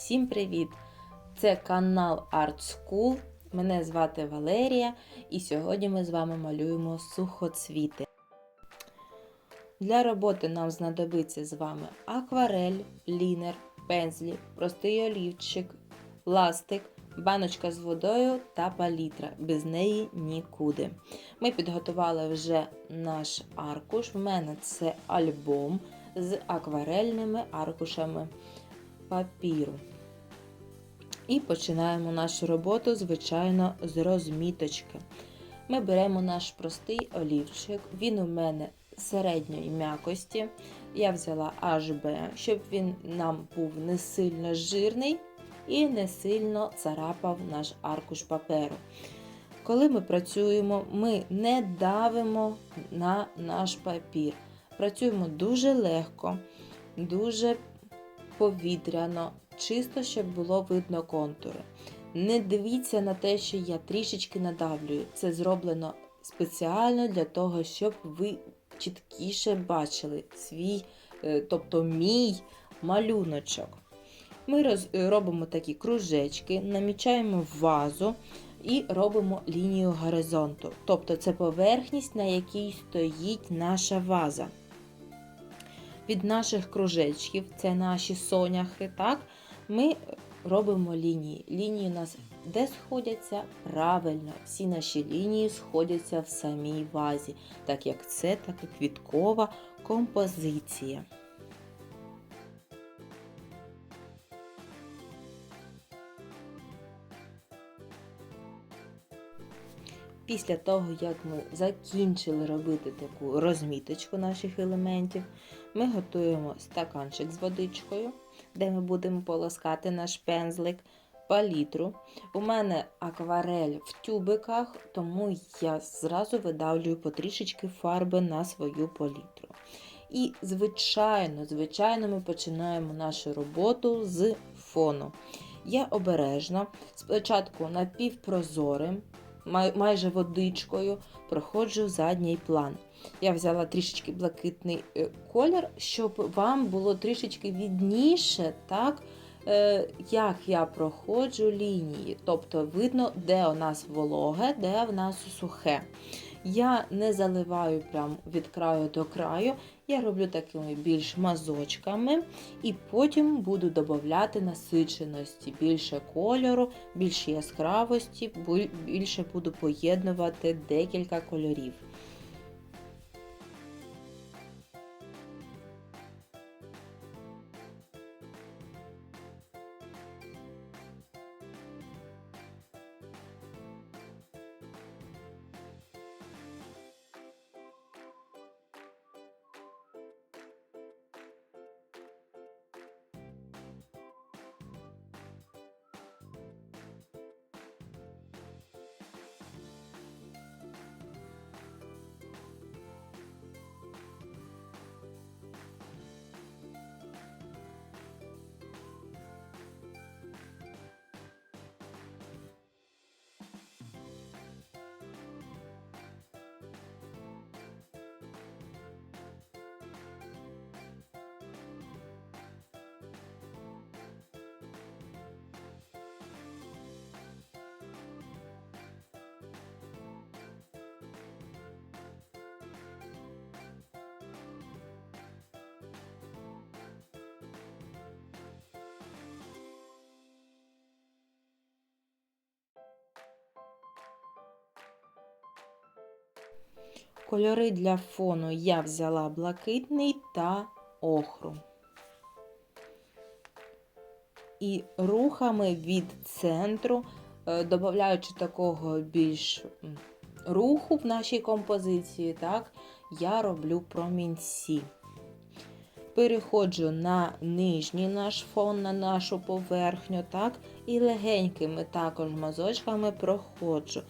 Всім привіт! Це канал Art School. Мене звати Валерія, і сьогодні ми з вами малюємо сухоцвіти. Для роботи нам знадобиться з вами акварель, лінер, пензлі, простий олівчик, ластик, баночка з водою та палітра. Без неї нікуди. Ми підготували вже наш аркуш. В мене це альбом з акварельними аркушами папіру. І починаємо нашу роботу, звичайно, з розміточки. Ми беремо наш простий олівчик, він у мене середньої м'якості. Я взяла HB, щоб він нам був не сильно жирний і не сильно царапав наш аркуш паперу. Коли ми працюємо, ми не давимо на наш папір. Працюємо дуже легко, дуже повітряно, чисто, щоб було видно контури. Не дивіться на те, що я трішечки надавлюю. Це зроблено спеціально для того, щоб ви чіткіше бачили свій, е, тобто мій малюночок. Ми роз, робимо такі кружечки, намічаємо вазу і робимо лінію горизонту. Тобто це поверхність, на якій стоїть наша ваза від наших кружечків, це наші соняхи, так, ми робимо лінії. Лінії у нас де сходяться? Правильно, всі наші лінії сходяться в самій вазі, так як це така квіткова композиція. Після того, як ми закінчили робити таку розміточку наших елементів, ми готуємо стаканчик з водичкою, де ми будемо полоскати наш пензлик, палітру. У мене акварель в тюбиках, тому я зразу видавлюю потрішечки фарби на свою палітру. І, звичайно, звичайно, ми починаємо нашу роботу з фону. Я обережно, спочатку напівпрозорим, майже водичкою проходжу задній план. Я взяла трішечки блакитний е, колір, щоб вам було трішечки відніше, так, е, як я проходжу лінії. Тобто видно, де у нас вологе, де в нас сухе. Я не заливаю прям від краю до краю, я роблю такими більш мазочками, і потім буду додати насиченості, більше кольору, більше яскравості, більше буду поєднувати декілька кольорів. Кольори для фону я взяла блакитний та охру. І рухами від центру, е, додаючи такого більш руху в нашій композиції, так, я роблю промінці. Переходжу на нижній наш фон, на нашу поверхню, так, і легенькими також мазочками проходжу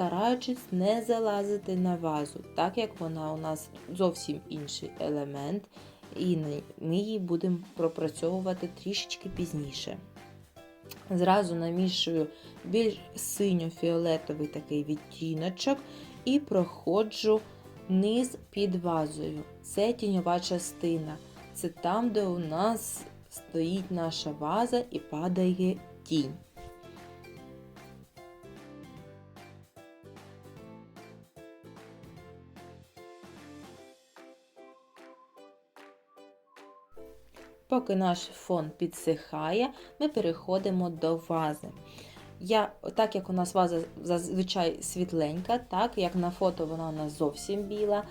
стараючись не залазити на вазу, так як вона у нас зовсім інший елемент, і ми її будемо пропрацьовувати трішечки пізніше. Зразу намішую більш синьо-фіолетовий такий відтіночок і проходжу низ під вазою. Це тіньова частина. Це там, де у нас стоїть наша ваза і падає тінь. Поки наш фон підсихає, ми переходимо до вази. Я, так як у нас ваза зазвичай світленька, так як на фото вона у нас зовсім біла,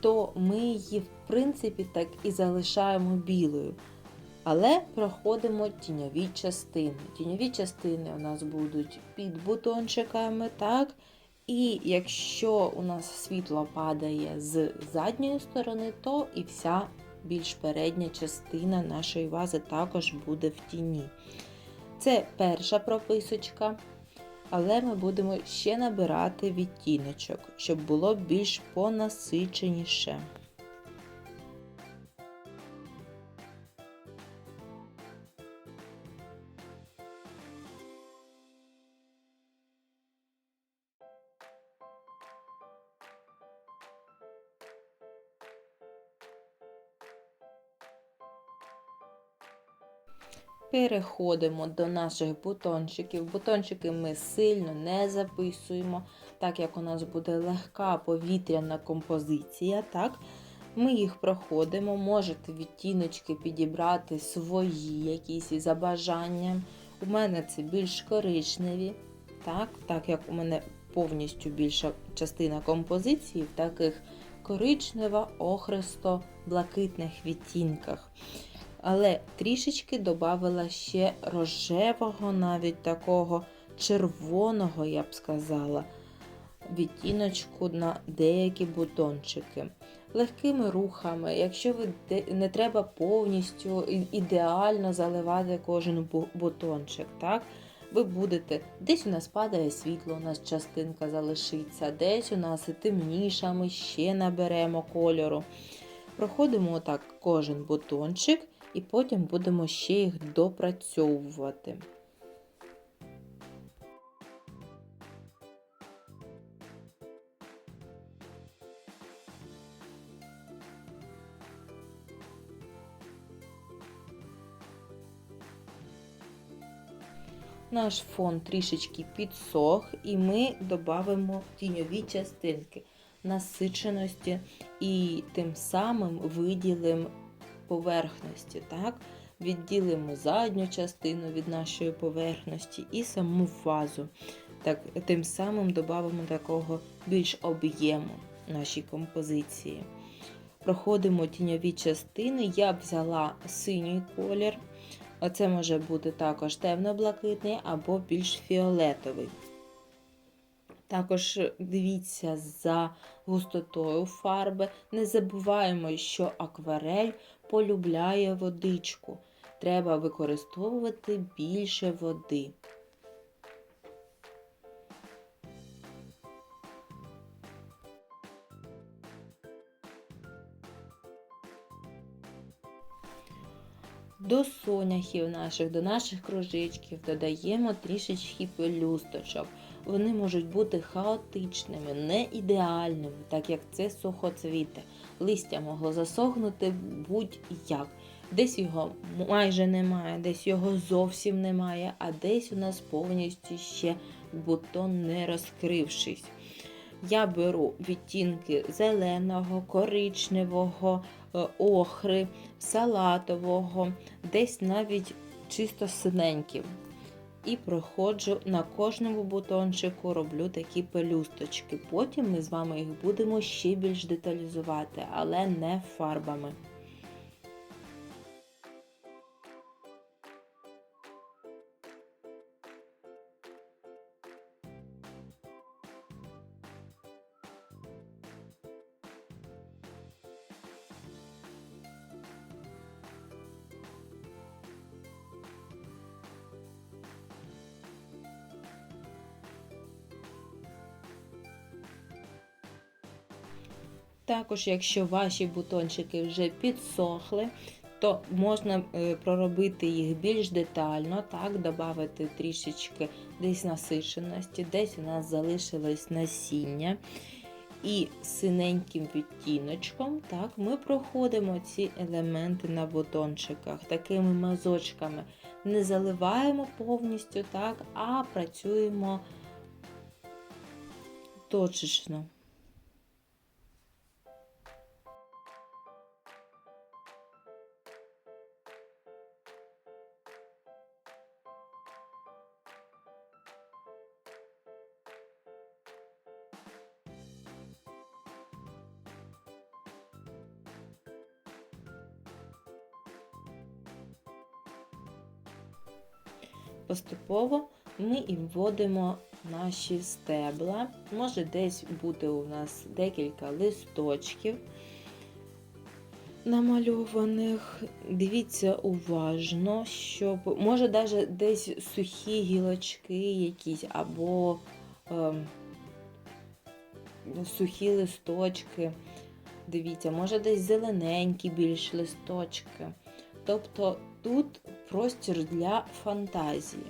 то ми її, в принципі, так і залишаємо білою. Але проходимо тіньові частини. Тіньові частини у нас будуть під бутончиками, так? І якщо у нас світло падає з задньої сторони, то і вся більш передня частина нашої вази також буде в тіні. Це перша прописочка, але ми будемо ще набирати відтіночок, щоб було більш понасиченіше. Переходимо до наших бутончиків. Бутончики ми сильно не записуємо, так як у нас буде легка повітряна композиція. так? Ми їх проходимо, можете відтіночки підібрати свої якісь за бажанням. У мене це більш коричневі, так, так як у мене повністю більша частина композиції в таких коричнево-охристо-блакитних відтінках але трішечки додала ще рожевого, навіть такого червоного, я б сказала, відтіночку на деякі бутончики. Легкими рухами, якщо ви не треба повністю ідеально заливати кожен бутончик, так? Ви будете, десь у нас падає світло, у нас частинка залишиться, десь у нас і темніша, ми ще наберемо кольору. Проходимо отак кожен бутончик і потім будемо ще їх допрацьовувати. Наш фон трішечки підсох, і ми додамо тіньові частинки насиченості і тим самим виділимо поверхності. так? Відділимо задню частину від нашої поверхності і саму вазу. Так, Тим самим додамо такого більш об'єму нашій композиції. Проходимо тіньові частини. Я взяла синій колір. Оце може бути також темно-блакитний або більш фіолетовий. Також дивіться за густотою фарби. Не забуваємо, що акварель полюбляє водичку. Треба використовувати більше води. До соняхів наших, до наших кружечків додаємо трішечки пелюсточок. Вони можуть бути хаотичними, не ідеальними, так як це сухоцвіте. Листя могло засохнути будь-як. Десь його майже немає, десь його зовсім немає, а десь у нас повністю ще бутон не розкрившись. Я беру відтінки зеленого, коричневого, е, охри, салатового, десь навіть чисто синеньким. І проходжу на кожному бутончику, роблю такі пелюсточки. Потім ми з вами їх будемо ще більш деталізувати, але не фарбами. Також, якщо ваші бутончики вже підсохли, то можна е, проробити їх більш детально, так, додати трішечки десь насиченості, десь у нас залишилось насіння. і синеньким відтіночком, так, ми проходимо ці елементи на бутончиках такими мазочками. Не заливаємо повністю, так, а працюємо точечно. Поступово ми і вводимо наші стебла. Може десь бути у нас декілька листочків намальованих. Дивіться уважно, щоб може навіть десь сухі гілочки якісь або е, сухі листочки. Дивіться, може десь зелененькі більш листочки. Тобто тут простір для фантазії.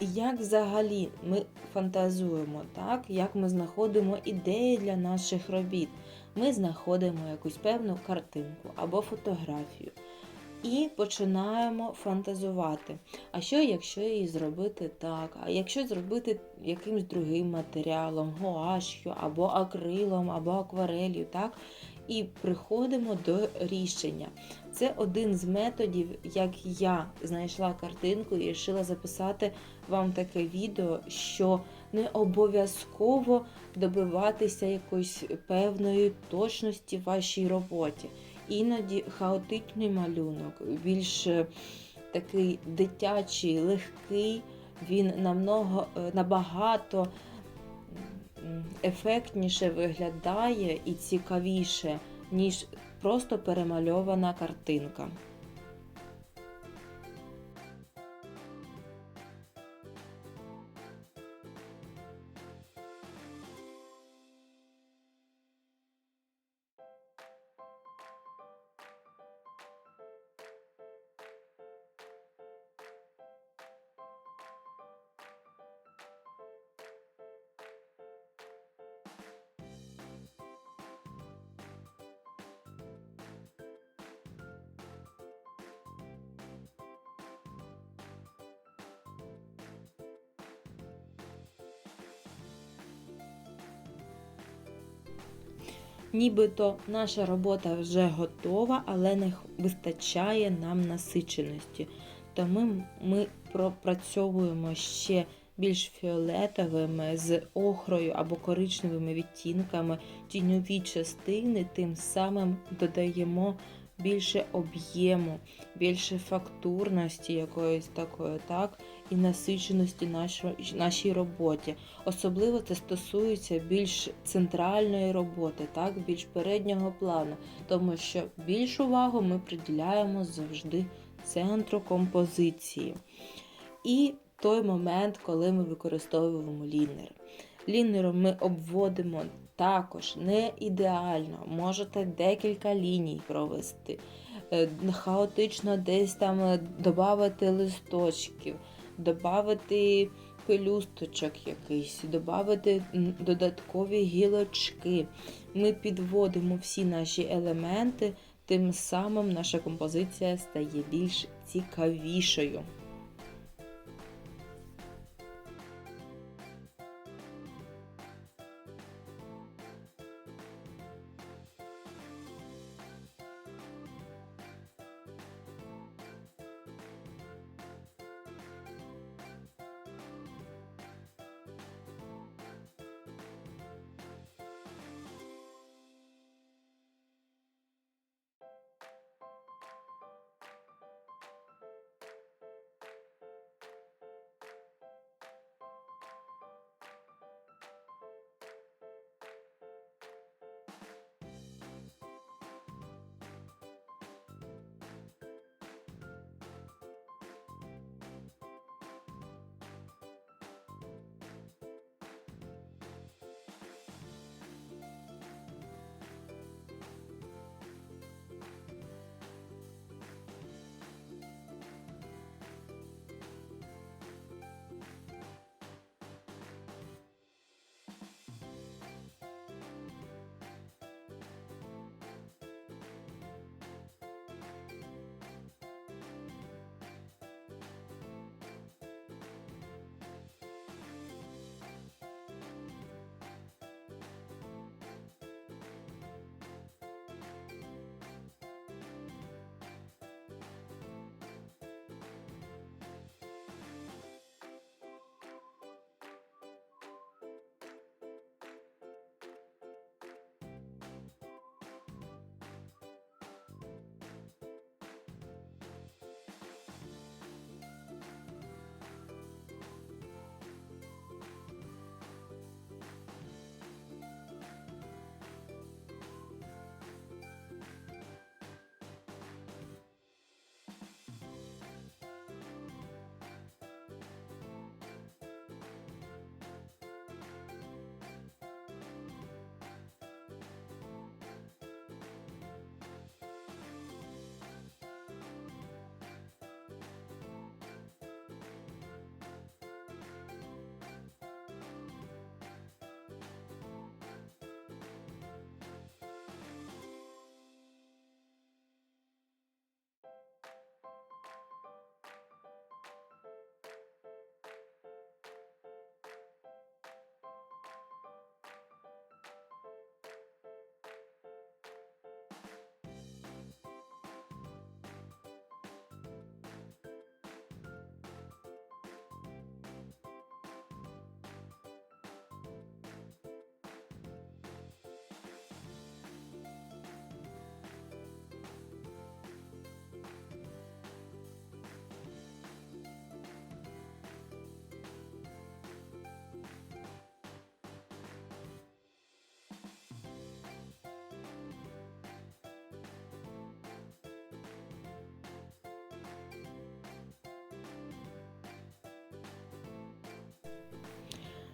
Як взагалі ми фантазуємо, так? як ми знаходимо ідеї для наших робіт? Ми знаходимо якусь певну картинку або фотографію і починаємо фантазувати. А що, якщо її зробити так? А якщо зробити якимсь другим матеріалом, гуаш'ю, або акрилом, або акварелью, так? І приходимо до рішення. Це один з методів, як я знайшла картинку і вирішила записати вам таке відео, що не обов'язково добиватися якоїсь певної точності в вашій роботі. Іноді хаотичний малюнок, більш е, такий дитячий, легкий, він намного, е, набагато ефектніше виглядає і цікавіше, ніж просто перемальована картинка. Нібито наша робота вже готова, але не вистачає нам насиченості. Тому ми пропрацьовуємо ще більш фіолетовими з охрою або коричневими відтінками тіньові частини, тим самим додаємо більше об'єму, більше фактурності якоїсь такої, так, і насиченості нашій роботі. Особливо це стосується більш центральної роботи, так, більш переднього плану, тому що більш увагу ми приділяємо завжди центру композиції. І той момент, коли ми використовуємо лінер. Лінером ми обводимо також не ідеально, можете декілька ліній провести, е, хаотично десь там е, додати листочків, додати пелюсточок якийсь, додати додаткові гілочки. Ми підводимо всі наші елементи, тим самим наша композиція стає більш цікавішою.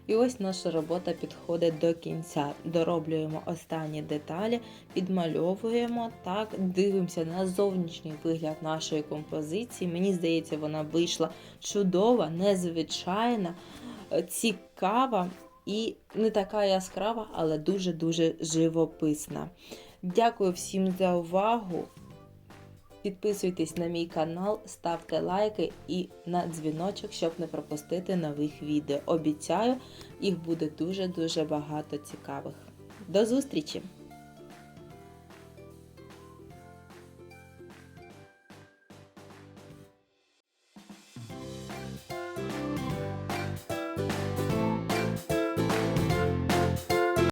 І ось наша робота підходить до кінця. Дороблюємо останні деталі, підмальовуємо так, дивимося на зовнішній вигляд нашої композиції. Мені здається, вона вийшла чудова, незвичайна, е, цікава і не така яскрава, але дуже-дуже живописна. Дякую всім за увагу. Підписуйтесь на мій канал, ставте лайки і на дзвіночок, щоб не пропустити нових відео. Обіцяю, їх буде дуже-дуже багато цікавих. До зустрічі!